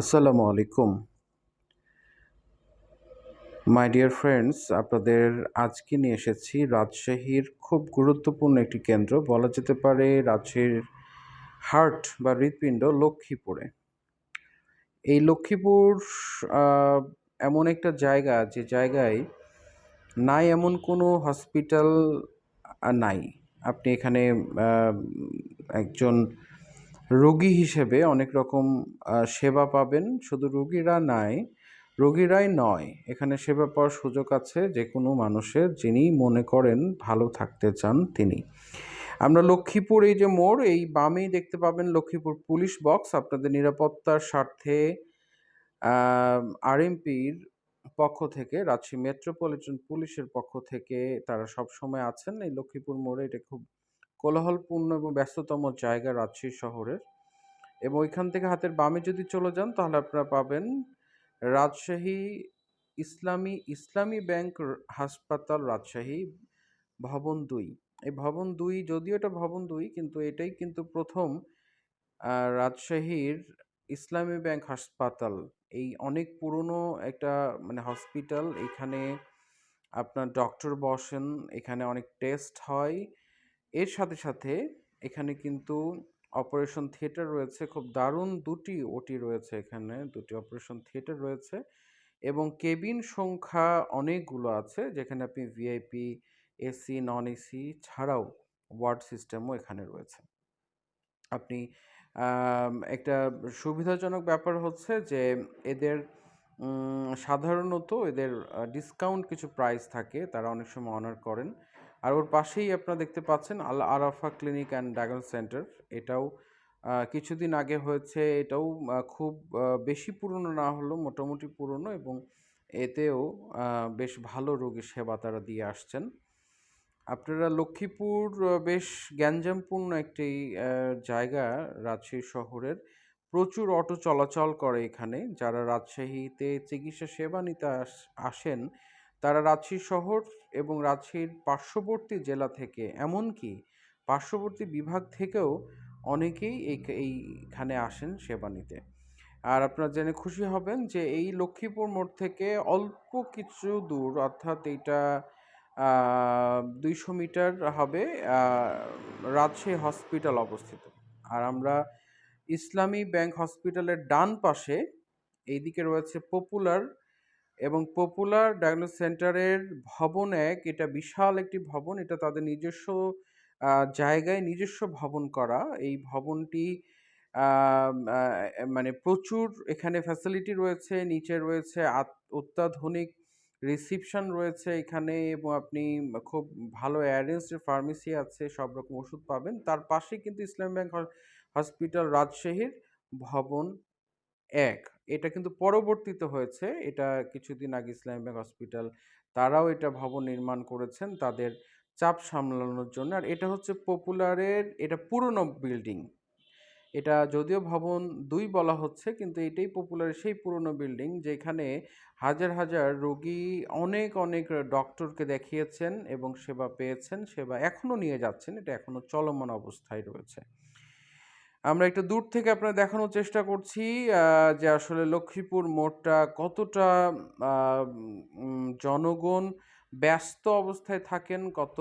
আসসালামু আলাইকুম। My dear friends আপনাদের আজকে নিয়ে এসেছি রাজশাহীর খুব গুরুত্বপূর্ণ একটি কেন্দ্র, বলা যেতে পারে রাজশাহীর হার্ট বা হৃৎপিণ্ড লক্ষ্মীপুরে। এই লক্ষ্মীপুর এমন একটা জায়গা, যে জায়গায় নাই এমন কোনো হসপিটাল নাই। আপনি এখানে একজন রোগী হিসেবে অনেক রকম সেবা পাবেন। শুধু রোগীরা নাই, রোগীরাই নয়, এখানে সেবা পাওয়ার সুযোগ আছে যে কোনো মানুষের যিনি মনে করেন ভালো থাকতে চান তিনি। আমরা লক্ষ্মীপুর এই যে মোড়, এই বামেই দেখতে পাবেন লক্ষ্মীপুর পুলিশ বক্স। আপনাদের নিরাপত্তার স্বার্থে আরএমপির পক্ষ থেকে রাজশাহী মেট্রোপলিটন পুলিশের পক্ষ থেকে তারা সব সময় আছেন। এই লক্ষ্মীপুর মোড়ে এটা খুব কোলাহলপূর্ণ এবং ব্যস্ততম জায়গা রাজশাহী শহরের। এবং ওইখান থেকে হাতের বামে যদি চলে যান, তাহলে আপনারা পাবেন রাজশাহী ইসলামী ইসলামী ব্যাংক হাসপাতাল রাজশাহী ভবন দুই। এই ভবন দুই, যদিও এটা ভবন দুই, কিন্তু এটাই কিন্তু প্রথম রাজশাহীর ইসলামী ব্যাংক হাসপাতাল। এই অনেক পুরনো একটা মানে হসপিটাল। এখানে আপনার ডক্টর বসেন, এখানে অনেক টেস্ট হয়। এর সাথে সাথে এখানে কিন্তু অপারেশন থিয়েটার রয়েছে, খুব দারুণ দুটি ওটি রয়েছে এখানে, দুটি অপারেশন থিয়েটার রয়েছে এবং কেবিন সংখ্যা অনেকগুলো আছে যেখানে আপনি ভিআইপি এসি নন এসি ছাড়াও ওয়ার্ড সিস্টেমও এখানে রয়েছে। আপনি একটা সুবিধাজনক ব্যাপার হচ্ছে যে এদের সাধারণত এদের ডিসকাউন্ট কিছু প্রাইস থাকে, তারা অনেক সময় অনার করেন। আর ওর পাশেই আপনারা দেখতে পাচ্ছেন Al Arafa clinic and diagnostic centre. এটাও কিছুদিন আগে হয়েছে, এটাও খুব বেশি পুরনো না হলেও মোটামুটি পুরনো এবং এতেও বেশ ভালো রোগী সেবা তারা দিয়ে আসছেন। আপনারা লক্ষ্মীপুর বেশ গ্যাঞ্জামপূর্ণ একটি জায়গা রাজশাহী শহরের। প্রচুর অটো চলাচল করে এখানে। যারা রাজশাহীতে চিকিৎসা সেবা নিতে আসেন তারা রাজশাহী শহর এবং রাজশাহীর পার্শ্ববর্তী জেলা থেকে, এমনকি পার্শ্ববর্তী বিভাগ থেকেও অনেকেই এই এইখানে আসেন সেবা নিতে। আর আপনারা জেনে খুশি হবেন যে এই লক্ষ্মীপুর মোড় থেকে অল্প কিছু দূর, অর্থাৎ এইটা দুইশো মিটার হবে রাজশাহী হসপিটাল অবস্থিত। আর আমরা ইসলামী ব্যাংক হসপিটালের ডান পাশে, এইদিকে রয়েছে পপুলার এবং পপুলার ডায়াগনোস সেন্টারের ভবন এক, এটা বিশাল একটি ভবন, এটা তাদের নিজস্ব জায়গায় নিজস্ব ভবন করা। এই ভবনটি মানে প্রচুর এখানে ফ্যাসিলিটি রয়েছে, নিচে রয়েছে অত্যাধুনিক রিসিপশন রয়েছে এখানে এবং আপনি খুব ভালো অ্যারেঞ্জড ফার্মেসি আছে, সব রকম ওষুধ পাবেন। তার পাশে কিন্তু ইসলাম ব্যাংক হসপিটাল রাজশাহীর ভবন এক। এটা কিন্তু পরবর্তীতে হয়েছে। এটা কিছুদিন আগে ইসলামী ব্যাংক হসপিটাল, তারাও এটা ভবন নির্মাণ করেছেন তাদের চাপ সামলানোর জন্য। আর এটা হচ্ছে পপুলারের, এটা পুরনো বিল্ডিং। এটা যদিও ভবন দুই বলা হচ্ছে, কিন্তু এটাই পপুলারের সেই পুরনো বিল্ডিং যেখানে হাজার হাজার রোগী অনেক অনেক ডক্টরকে দেখিয়েছেন এবং সেবা পেয়েছেন, সেবা এখনও নিয়ে যাচ্ছেন। এটা এখনও চলমান অবস্থায় রয়েছে। আমরা একটু দূর থেকে আপনার দেখানোর চেষ্টা করছি যে আসলে লক্ষ্মীপুর মোড়টা কতটা জনগণ ব্যস্ত অবস্থায় থাকেন, কত